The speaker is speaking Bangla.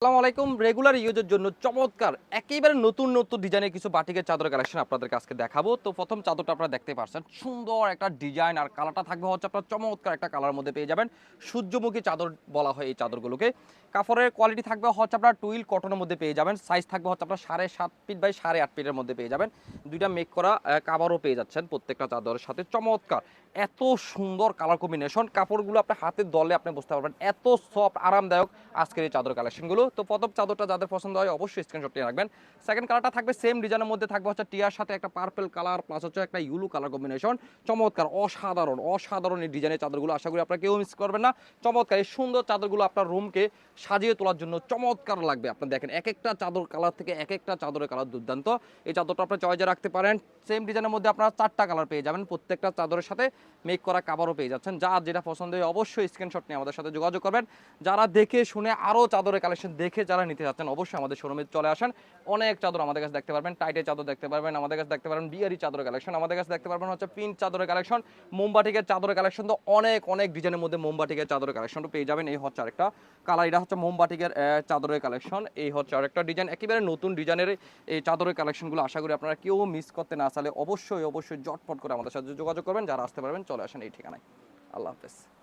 আসসালামু আলাইকুম। রেগুলার ইউজের জন্য চমৎকার, একেবারে নতুন নতুন ডিজাইনের কিছু বাটিকের চাদর কালেকশন আপনাদের আজকে দেখাবো। তো প্রথম চাদরটা আপনারা দেখতে পাচ্ছেন সুন্দর একটা ডিজাইন আর কালারটা থাকবে হচ্ছে আপনার চমৎকার একটা কালার মধ্যে পেয়ে যাবেন। সূর্যমুখী চাদর বলা হয় এই চাদরগুলোকে। কাপড়ের কোয়ালিটি থাকবে হচ্ছে আপনার টুইল কটনের মধ্যে পেয়ে যাবেন। সাইজ থাকবে হচ্ছে আপনার সাড়ে সাত ফিট বাই সাড়ে আট ফিটের মধ্যে পেয়ে যাবেন। দুইটা মেক করা কাভারও পেয়ে যাচ্ছেন প্রত্যেকটা চাদরের সাথে। চমৎকার, এত সুন্দর কালার কম্বিনেশন কাপড়গুলো আপনার হাতের দলে আপনি বুঝতে পারবেন। এত সফট আরামদায়ক আজকের এই চাদর কালেকশনগুলো তো প্রথম চাদরটা যাদের পছন্দ হয় অবশ্যই স্ক্রিনশট নিয়ে রাখবেন। সেকেন্ড কালারটা থাকবে সেম ডিজাইনের মধ্যে থাকবে হচ্ছে টিয়ার সাথে একটা পার্পল কালার প্লাস হচ্ছে একটা ইউলু কালার কম্বিনেশন চমৎকার, অসাধারণ অসাধারণ এই ডিজাইনের চাদরগুলো আশা করি আপনারা কেউ মিস করবেন না। চমৎকার, এই সুন্দর চাদরগুলো আপনার রুমকে সাজিয়ে তোলার জন্য চমৎকার লাগবে। আপনার দেখেন এক একটা চাদর কালার থেকে এক একটা চাদরের কালার দুর্দান্ত। এই চাদরটা আপনার চয়েজে রাখতে পারেন। সেম ডিজাইনের মধ্যে আপনারা চারটা কালার পেয়ে যাবেন। প্রত্যেকটা চাদরের সাথে মেক করা কাবারও পেয়ে যাচ্ছেন। যার যেটা পছন্দ হয় অবশ্যই স্ক্রিনশট নিয়ে আমাদের সাথে যোগাযোগ করবেন। যারা দেখে শুনে আরও চাদরের কালেকশন দেখে যারা নিতে যাচ্ছেন, অবশ্যই আমাদের শোরুমে চলে আসেন। অনেক চাদর আমাদের কাছে দেখতে পারবেন টাইটের চাদর দেখতে পারবেন, আমাদের কাছে দেখতে পারবেন বিয়ারি চাদর কালেকশন আমাদের কাছে দেখতে পারবেন হচ্ছে পিন চাদরের কালেকশন মোমবাটিকের চাদরের কালেকশন তো অনেক অনেক ডিজাইনের মধ্যে মোমবাটিকের চাদরের কালেকশনও পেয়ে যাবেন। এই হচ্ছে আরেকটা কালার এটা হচ্ছে মোমবাটিকের চাদরের কালেকশন এই হচ্ছে আরেকটা ডিজাইন একেবারে নতুন ডিজাইনের এই চাদরের কালেকশনগুলো আশা করি আপনারা কেউ মিস করতে না চাইলে অবশ্যই অবশ্যই জটপট করে আমাদের সাথে যোগাযোগ করবেন, যারা আসতে পারবেন, চলে আসেন এই ঠিকানায়। আল্লাহ হাফেজ।